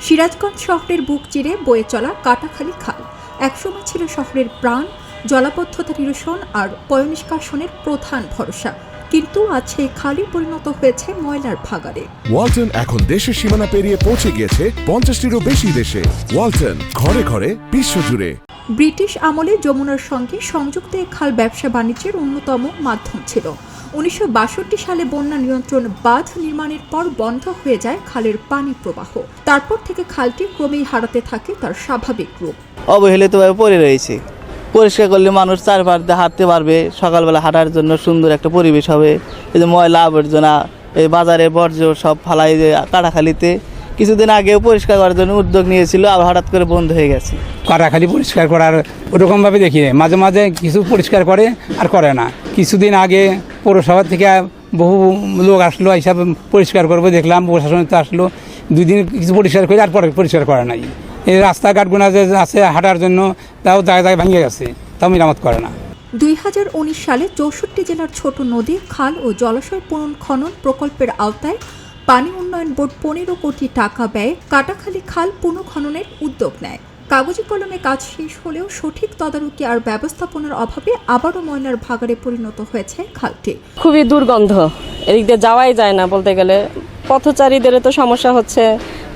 সিরাজগঞ্জ শহরের বুক চিরে বয়ে চলা কাটাখালী খাল। একসময় ছিল শহরের প্রাণ জলাবদ্ধতা নিরসন আর পয়নিষ্কাশনের প্রধান ভরসা। কিন্তু আজ সেই খালই পরিণত হয়েছে ময়লার ভাগাড়ে। ওয়ালটন এখন দেশের সীমানা পেরিয়ে পৌঁছে গিয়েছে পঞ্চাশটিরও বেশি দেশে। ওয়ালটন ঘরে ঘরে বিশ্বজুড়ে। ব্রিটিশ আমলে যমুনার সঙ্গে সংযুক্ত খাল ব্যবসা বাণিজ্যের অন্যতম মাধ্যম ছিল। উনিশশো বাষট্টি সালে বন্যা নিয়ন্ত্রণ বাঁধ নির্মাণের পর বন্ধ হয়ে যায় খালের পানি প্রবাহ। তারপর থেকে খালটি ক্রমেই হারাতে থাকে তার স্বাভাবিক রূপ। অবহেলিতভাবে পড়ে রয়েছে। পরিষ্কার করলে মানুষ দিয়ে হাঁটতে পারবে সকালবেলা হাঁটার জন্য সুন্দর একটা পরিবেশ হবে। এই যে ময়লা আবর্জনা এই বাজারের বর্জ্য সব ফালাই যে কাটাখালিতে কিছুদিন আগেও পরিষ্কার করার জন্য উদ্যোগ নিয়েছিল আবার হঠাৎ করে বন্ধ হয়ে গেছে। কাটাখালি পরিষ্কার করার ওরকমভাবে দেখি মাঝে মাঝে কিছু পরিষ্কার করে আর করে না। কিছুদিন আগে পৌরসভা থেকে বহু লোক আসলো এইসব পরিষ্কার করব, দেখলাম প্রশাসন তো আসলো। দুই দিন কিছু পরিষ্কার করে, আর পরে পরিষ্কার করা নাই। এই রাস্তাঘাটগুলো যে আছে হাঁটার জন্য, তাও জায়গায় জায়গায় ভেঙে গেছে, তাও মেরামত করে না। দুই হাজার উনিশ সালে চৌষট্টি জেলার ছোট নদী, খাল ও জলাশয় পূরণ খনন প্রকল্পের আওতায় পানি উন্নয়ন বোর্ড পনেরো কোটি টাকা ব্যয়ে কাটাখালী খাল পুনঃখননের উদ্যোগ নেয়। কাগজে কলমে কাজ শেষ হলেও সঠিক তদারকি আর ব্যবস্থাপনার অভাবে আবারও ময়লার ভাগাড়ে পরিণত হয়েছে খালটি। খুবই দুর্গন্ধ। এদিক দিয়ে যাওয়াই যায় না বলতে গেলে। পথচারীদের তো সমস্যা হচ্ছে।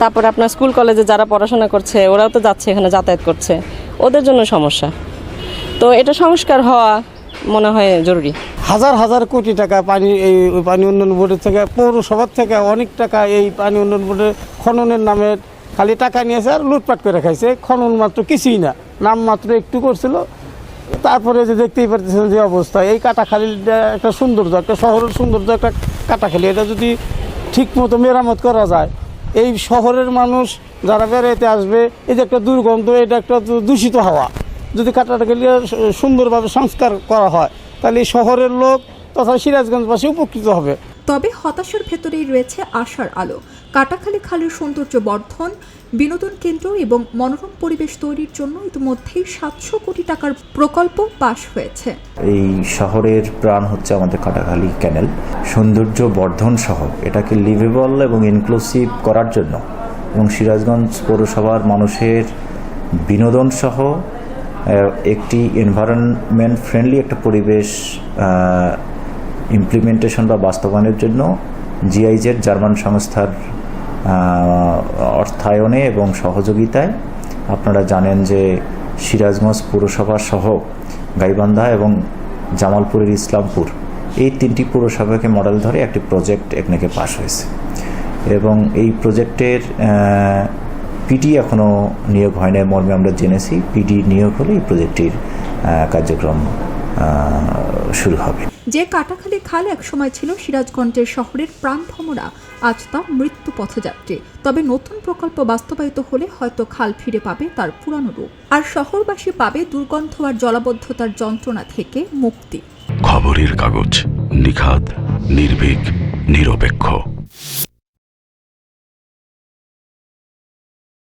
তারপরে আপনার স্কুল কলেজে যারা পড়াশোনা করছে ওরাও তো যাচ্ছে এখানে যাতায়াত করছে। ওদের জন্য সমস্যা। তো এটা সংস্কার হওয়া মনে হয় জরুরি। হাজার হাজার কোটি টাকা পানি এই পানি উন্নয়ন বোর্ডের থেকে পৌরসভার থেকে অনেক টাকা এই পানি উন্নয়ন বোর্ডের খননের নামে খালি টাকা নিয়েছে আর লুটপাট করে খাইছে, খনন মাত্র কিছুই না। নাম মাত্র একটু করছিল, তারপরে যে দেখতেই পারতেছেন যে অবস্থা। এই কাটাখালিটা একটা সৌন্দর্য, একটা শহরের সৌন্দর্য, একটা কাটাখালি। এটা যদি ঠিক মতো মেরামত করা যায়, এই শহরের মানুষ যারা বেড়াইতে আসবে, এই যে একটা দুর্গন্ধ, এটা একটা দূষিত হাওয়া। যদি কাটাখালি সুন্দরভাবে সংস্কার করা হয়, তাহলে শহরের লোক তথা সিরাজগঞ্জবাসী উপকৃত হবে। তবে হতাশার ভেতরেই রয়েছে আশার আলো। কাটাখালী খালের সৌন্দর্য বর্ধন বিনোদন কেন্দ্র এবং মনোরম পরিবেশ তৈরির জন্য ইতিমধ্যেই সাতশো কোটি টাকার প্রকল্প পাশ হয়েছে। এই শহরের প্রাণ হচ্ছে আমাদের কাটাখালী ক্যানেল। সৌন্দর্য বর্ধন সহ এটাকে লিভেবল এবং ইনক্লুসিভ করার জন্য। এবং সিরাজগঞ্জ পৌরসভার মানুষের বিনোদন সহ একটি এনভায়রনমেন্ট ফ্রেন্ডলি একটা পরিবেশ ইমপ্লিমেন্টেশন বা বাস্তবায়নের জন্য জিআইজেড জার্মান সংস্থার অর্থায়নে এবং সহযোগিতায় আপনারা জানেন যে সিরাজগঞ্জ পৌরসভা সহ গাইবান্ধা এবং জামালপুরের ইসলামপুর এই তিনটি পৌরসভাকে মডেল ধরে একটি প্রজেক্ট এখানে পাশ হয়েছে। এবং এই প্রজেক্টের পিডি এখনও নিয়োগ হয় না মর্মে আমরা জেনেছি। পিডি নিয়োগ হলে এই প্রজেক্টটির কার্যক্রম শুরু হবে। যে কাটাখালী খাল একসময় ছিল সিরাজগঞ্জের শহরের প্রাণভমরা আজ তা মৃত্যু পথযাত্রী। তবে নতুন প্রকল্প বাস্তবায়িত হলে হয়তো খাল ফিরে পাবে তার পুরানো রূপ। আর শহরবাসী পাবে দুর্গন্ধ আর জলাবদ্ধতার যন্ত্রণা থেকে মুক্তি। খবরের কাগজ নিখাদ, নির্ভীক, নিরপেক্ষ।